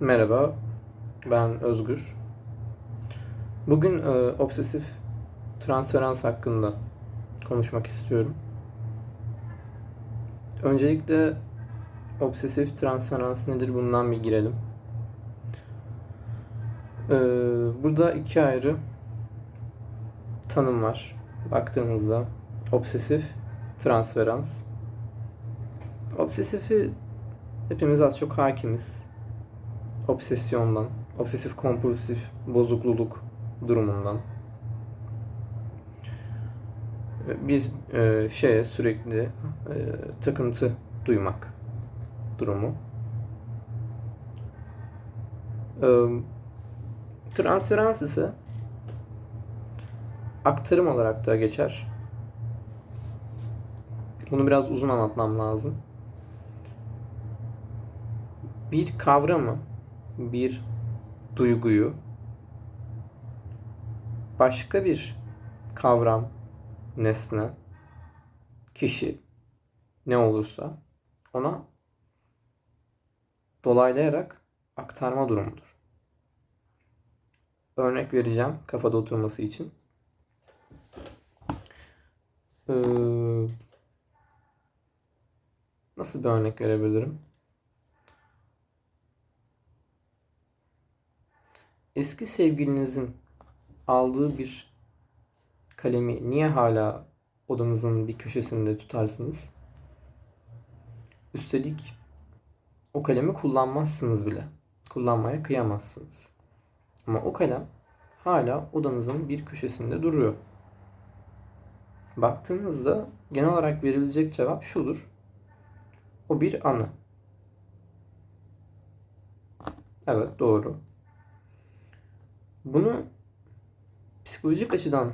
Merhaba, ben Özgür. Bugün e, obsesif transferans hakkında konuşmak istiyorum. Öncelikle obsesif transferans nedir bundan bir girelim. E, burada iki ayrı tanım var. Baktığımızda obsesif transferans. Obsesifi hepimiz az çok hakimiz obsesyondan, obsesif kompulsif bozukluluk durumundan bir e, şeye sürekli e, takıntı duymak durumu. E, transferans ise aktarım olarak da geçer. Bunu biraz uzun anlatmam lazım. Bir kavramı bir duyguyu başka bir kavram, nesne, kişi ne olursa ona dolaylayarak aktarma durumudur. Örnek vereceğim kafada oturması için. Ee, nasıl bir örnek verebilirim? Eski sevgilinizin aldığı bir kalemi niye hala odanızın bir köşesinde tutarsınız? Üstelik o kalemi kullanmazsınız bile. Kullanmaya kıyamazsınız. Ama o kalem hala odanızın bir köşesinde duruyor. Baktığınızda genel olarak verilecek cevap şudur. O bir anı. Evet doğru. Bunu psikolojik açıdan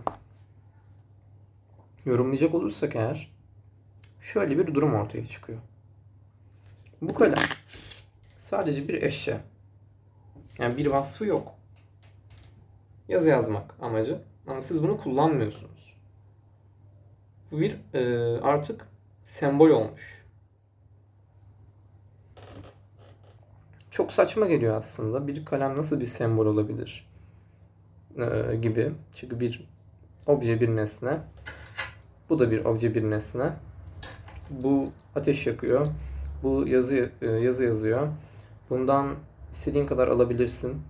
yorumlayacak olursak eğer şöyle bir durum ortaya çıkıyor. Bu kalem sadece bir eşya. Yani bir vasfı yok. Yazı yazmak amacı. Ama siz bunu kullanmıyorsunuz. Bu bir e, artık sembol olmuş. Çok saçma geliyor aslında. Bir kalem nasıl bir sembol olabilir? E, gibi. Çünkü bir obje bir nesne. Bu da bir obje bir nesne. Bu ateş yakıyor. Bu yazı e, yazı yazıyor. Bundan istediğin kadar alabilirsin.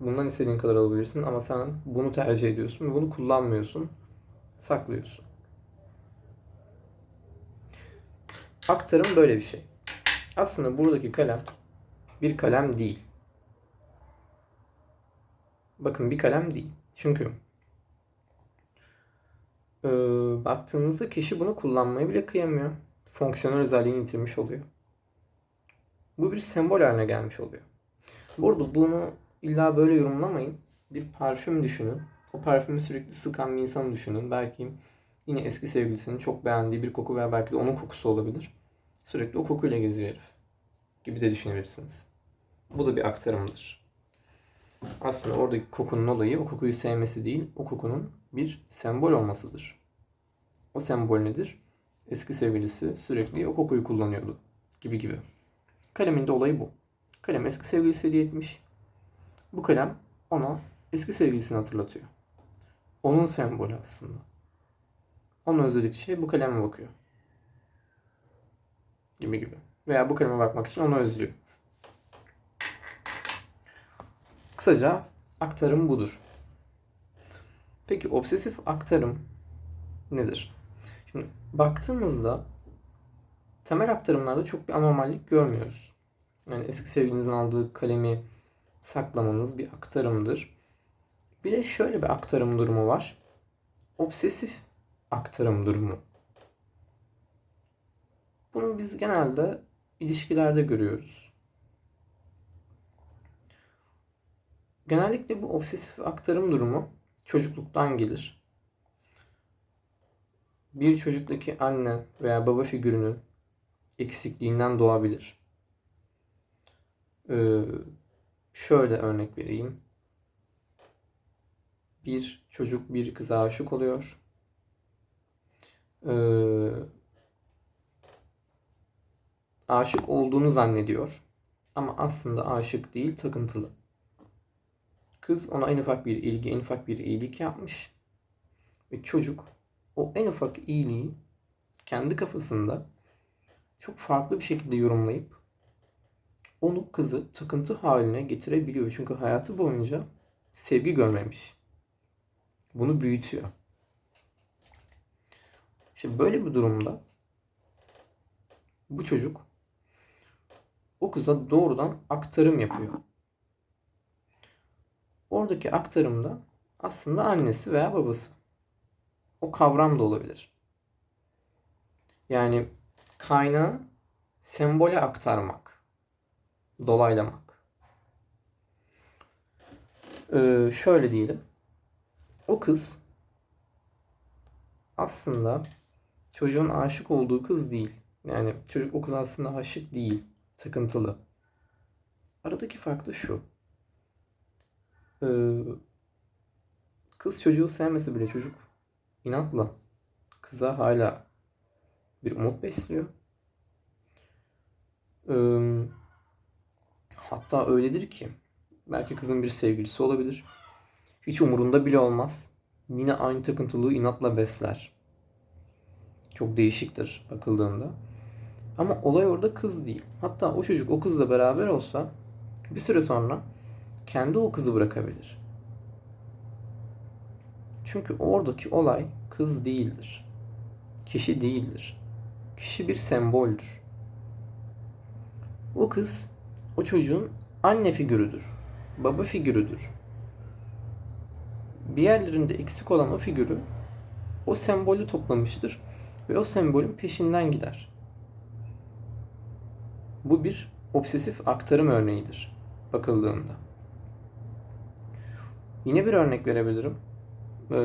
Bundan istediğin kadar alabilirsin ama sen bunu tercih ediyorsun bunu kullanmıyorsun. Saklıyorsun. Aktarım böyle bir şey. Aslında buradaki kalem bir kalem değil. Bakın bir kalem değil. Çünkü e, baktığımızda kişi bunu kullanmayı bile kıyamıyor. Fonksiyonel özelliğini yitirmiş oluyor. Bu bir sembol haline gelmiş oluyor. Bu arada bunu illa böyle yorumlamayın. Bir parfüm düşünün. O parfümü sürekli sıkan bir insanı düşünün. Belki yine eski sevgilisinin çok beğendiği bir koku veya belki de onun kokusu olabilir. Sürekli o kokuyla geziyor herif. Gibi de düşünebilirsiniz. Bu da bir aktarımdır. Aslında oradaki kokunun olayı o kokuyu sevmesi değil, o kokunun bir sembol olmasıdır. O sembol nedir? Eski sevgilisi sürekli o kokuyu kullanıyordu. Gibi gibi. Kalemin de olayı bu. Kalem eski sevgilisi hediye etmiş. Bu kalem ona eski sevgilisini hatırlatıyor. Onun sembolü aslında. Onun özledik şey bu kaleme bakıyor. Gibi gibi. Veya bu kaleme bakmak için onu özlüyor. Kısaca aktarım budur. Peki obsesif aktarım nedir? Şimdi baktığımızda temel aktarımlarda çok bir anormallik görmüyoruz. Yani eski sevgilinizin aldığı kalemi saklamanız bir aktarımdır. Bir de şöyle bir aktarım durumu var. Obsesif aktarım durumu. Bunu biz genelde ilişkilerde görüyoruz. Genellikle bu obsesif aktarım durumu çocukluktan gelir. Bir çocuktaki anne veya baba figürünün eksikliğinden doğabilir. Ee, şöyle örnek vereyim. Bir çocuk bir kıza aşık oluyor. Ee, aşık olduğunu zannediyor. Ama aslında aşık değil, takıntılı. Kız ona en ufak bir ilgi, en ufak bir iyilik yapmış. Ve çocuk o en ufak iyiliği kendi kafasında çok farklı bir şekilde yorumlayıp onu kızı takıntı haline getirebiliyor. Çünkü hayatı boyunca sevgi görmemiş. Bunu büyütüyor. İşte böyle bir durumda bu çocuk o kıza doğrudan aktarım yapıyor. Oradaki aktarımda aslında annesi veya babası. O kavram da olabilir. Yani kaynağı sembole aktarmak, dolaylamak. Ee, şöyle diyelim. O kız aslında çocuğun aşık olduğu kız değil. Yani çocuk o kız aslında aşık değil. Takıntılı. Aradaki fark da şu. Ee, kız çocuğu sevmese bile çocuk inatla kıza hala bir umut besliyor. Ee, hatta öyledir ki belki kızın bir sevgilisi olabilir. Hiç umurunda bile olmaz. Yine aynı takıntılığı inatla besler. Çok değişiktir bakıldığında. Ama olay orada kız değil. Hatta o çocuk o kızla beraber olsa bir süre sonra kendi o kızı bırakabilir. Çünkü oradaki olay kız değildir. Kişi değildir. Kişi bir semboldür. O kız o çocuğun anne figürüdür. Baba figürüdür. Bir yerlerinde eksik olan o figürü o sembolü toplamıştır ve o sembolün peşinden gider. Bu bir obsesif aktarım örneğidir bakıldığında. Yine bir örnek verebilirim. Ee,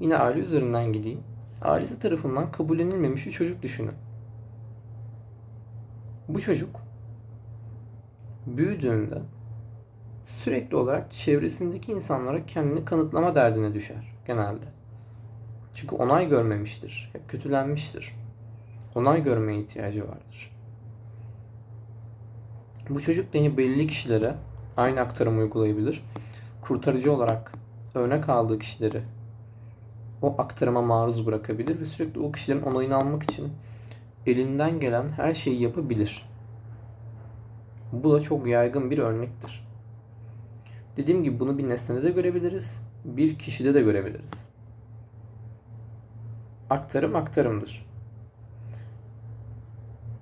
yine aile üzerinden gideyim. Ailesi tarafından kabullenilmemiş bir çocuk düşünün. Bu çocuk büyüdüğünde sürekli olarak çevresindeki insanlara kendini kanıtlama derdine düşer genelde. Çünkü onay görmemiştir. Hep kötülenmiştir. Onay görmeye ihtiyacı vardır. Bu çocuk beni belli kişilere aynı aktarımı uygulayabilir. Kurtarıcı olarak örnek aldığı kişileri o aktarıma maruz bırakabilir ve sürekli o kişilerin onayını almak için elinden gelen her şeyi yapabilir. Bu da çok yaygın bir örnektir. Dediğim gibi bunu bir nesnede de görebiliriz, bir kişide de görebiliriz. Aktarım aktarımdır.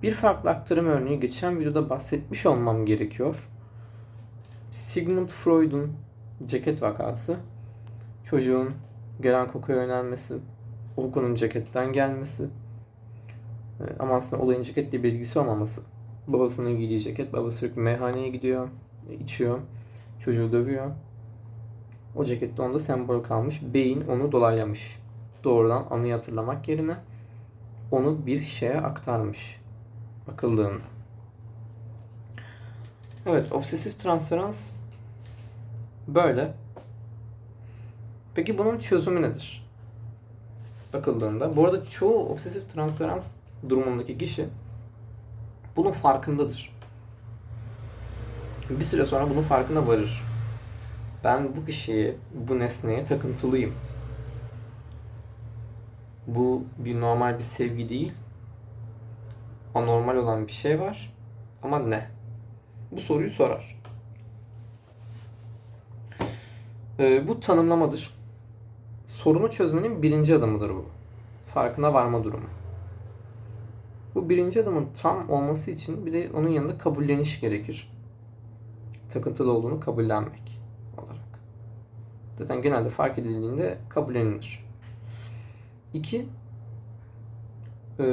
Bir farklı aktarım örneği geçen videoda bahsetmiş olmam gerekiyor. Sigmund Freud'un ceket vakası. Çocuğun gelen kokuya yönelmesi, o kokunun ceketten gelmesi. Ee, ama aslında olayın ceketle bir ilgisi olmaması. Babasının giydiği ceket, babası sürekli meyhaneye gidiyor, içiyor, çocuğu dövüyor. O cekette onda sembol kalmış. Beyin onu dolaylamış. Doğrudan anıyı hatırlamak yerine onu bir şeye aktarmış bakıldığında. Evet, obsesif transferans böyle. Peki bunun çözümü nedir? Bakıldığında. Bu arada çoğu obsesif transferans durumundaki kişi bunun farkındadır. Bir süre sonra bunun farkına varır. Ben bu kişiye, bu nesneye takıntılıyım. Bu bir normal bir sevgi değil. Anormal olan bir şey var. Ama ne? Bu soruyu sorar. Ee, bu tanımlamadır. Sorunu çözmenin birinci adımıdır bu. Farkına varma durumu. Bu birinci adımın tam olması için bir de onun yanında kabulleniş gerekir. Takıntılı olduğunu kabullenmek olarak. Zaten genelde fark edildiğinde kabullenilir. İki, e,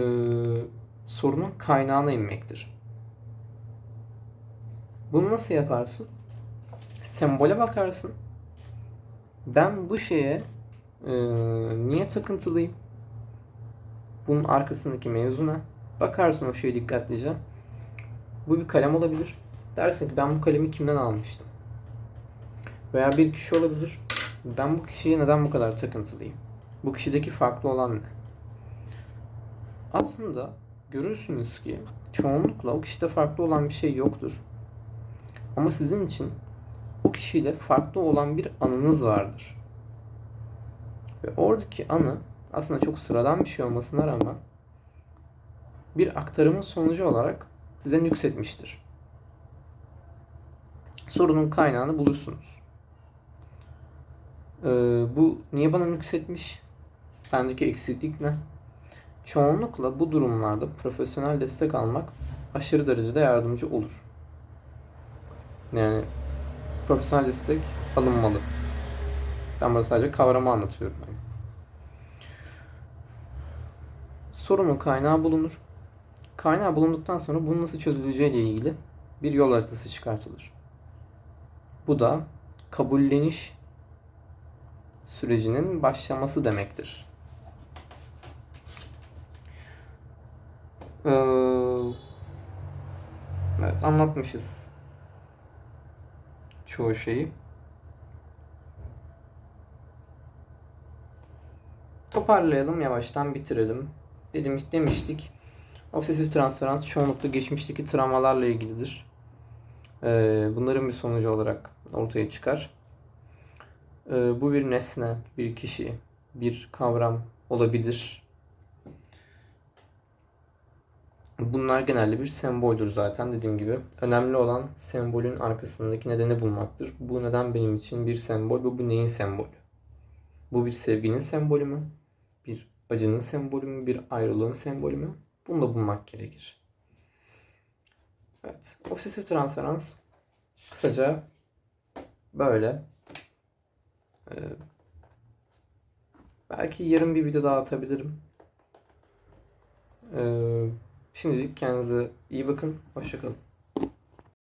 sorunun kaynağına inmektir. Bunu nasıl yaparsın? Sembole bakarsın. Ben bu şeye e, niye takıntılıyım? Bunun arkasındaki mevzu ne? Bakarsın o şeye dikkatlice. Bu bir kalem olabilir. Dersin ki ben bu kalemi kimden almıştım? Veya bir kişi olabilir. Ben bu kişiye neden bu kadar takıntılıyım? Bu kişideki farklı olan ne? Aslında görürsünüz ki çoğunlukla o kişide farklı olan bir şey yoktur. Ama sizin için o kişiyle farklı olan bir anınız vardır. Ve oradaki anı aslında çok sıradan bir şey olmasına rağmen bir aktarımın sonucu olarak size nüksetmiştir. Sorunun kaynağını bulursunuz. Ee, bu niye bana nüksetmiş? Bendeki eksiklik ne? Çoğunlukla bu durumlarda profesyonel destek almak aşırı derecede yardımcı olur. Yani profesyonel destek alınmalı. Ben burada sadece kavramı anlatıyorum. Yani. Sorunun kaynağı bulunur. Kaynağı bulunduktan sonra bunun nasıl çözüleceği ile ilgili bir yol haritası çıkartılır. Bu da kabulleniş sürecinin başlaması demektir. Ee, evet anlatmışız çoğu şeyi. Toparlayalım yavaştan bitirelim. Dedim demiştik. Obsesif transferans çoğunlukla geçmişteki travmalarla ilgilidir. Ee, bunların bir sonucu olarak ortaya çıkar. Ee, bu bir nesne, bir kişi, bir kavram olabilir. Bunlar genelde bir semboldür zaten dediğim gibi. Önemli olan sembolün arkasındaki nedeni bulmaktır. Bu neden benim için bir sembol ve bu neyin sembolü? Bu bir sevginin sembolü mü? Bir acının sembolü mü? Bir ayrılığın sembolü mü? Bunu da bulmak gerekir. Evet. Obsesif transferans kısaca böyle. Ee, belki yarın bir video daha atabilirim. Ee, şimdilik kendinize iyi bakın. Hoşçakalın.